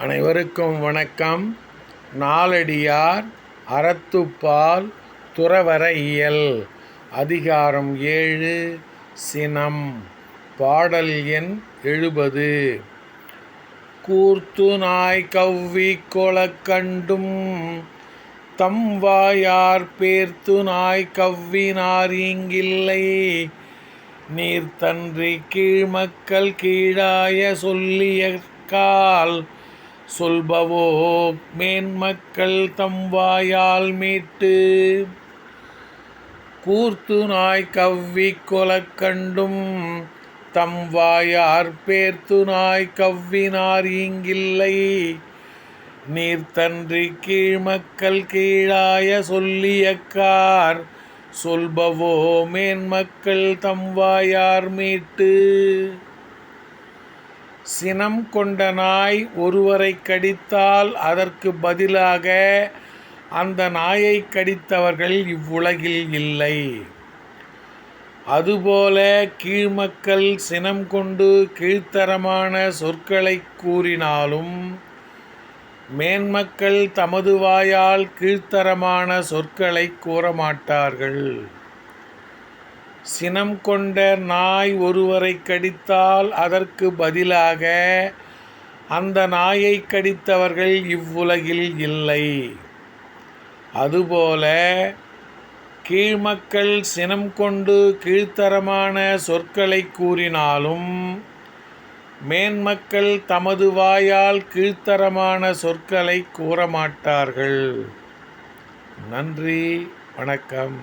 அனைவருக்கும் வணக்கம். நாலடியார் அறத்துப்பால் துறவர இயல் அதிகாரம் ஏழு சினம். பாடல் எண் எழுபது. கூர்த்து நாய் கவ்வி கொளக்கண்டும் தம் வாயார் பேர்த்து நாய் கவ்வினார் இங்கில்லை. நீர்த்தன்றி கீழ்மக்கள் கீழாய சொல்லியற்கால். சொல்பவோ மேன்மக்கள் தம் வாயால் மீட்டு. கூர்த்து நாய் கவ்வி கொலக்கண்டும் தம் வாயார் பேர்த்து நாய் கவ்வினார் இங்கில்லை நீர்த்தன்றி கீழ்மக்கள் கீழாய சொல்லியக்கார் சொல்பவோ மேன்மக்கள் தம் வாயார் மீட்டு. சினம் கொண்ட நாய் ஒருவரை கடித்தால் அதற்கு பதிலாக அந்த நாயை கடித்தவர்கள் இவ்வுலகில் இல்லை. அதுபோல கீழ்மக்கள் சினம் கொண்டு கீழ்த்தரமான சொற்களை கூறினாலும் மேன்மக்கள் தமது வாயால் கீழ்த்தரமான சொற்களை கூறமாட்டார்கள். சினம் கொண்ட நாய் ஒருவரை கடித்தால் அதற்கு பதிலாக அந்த நாயை கடித்தவர்கள் இவ்வுலகில் இல்லை. அதுபோல கீழ்மக்கள் சினம் கொண்டு கீழ்த்தரமான சொற்களை கூறினாலும் மேன்மக்கள் தமது வாயால் கீழ்த்தரமான சொற்களை கூறமாட்டார்கள். நன்றி வணக்கம்.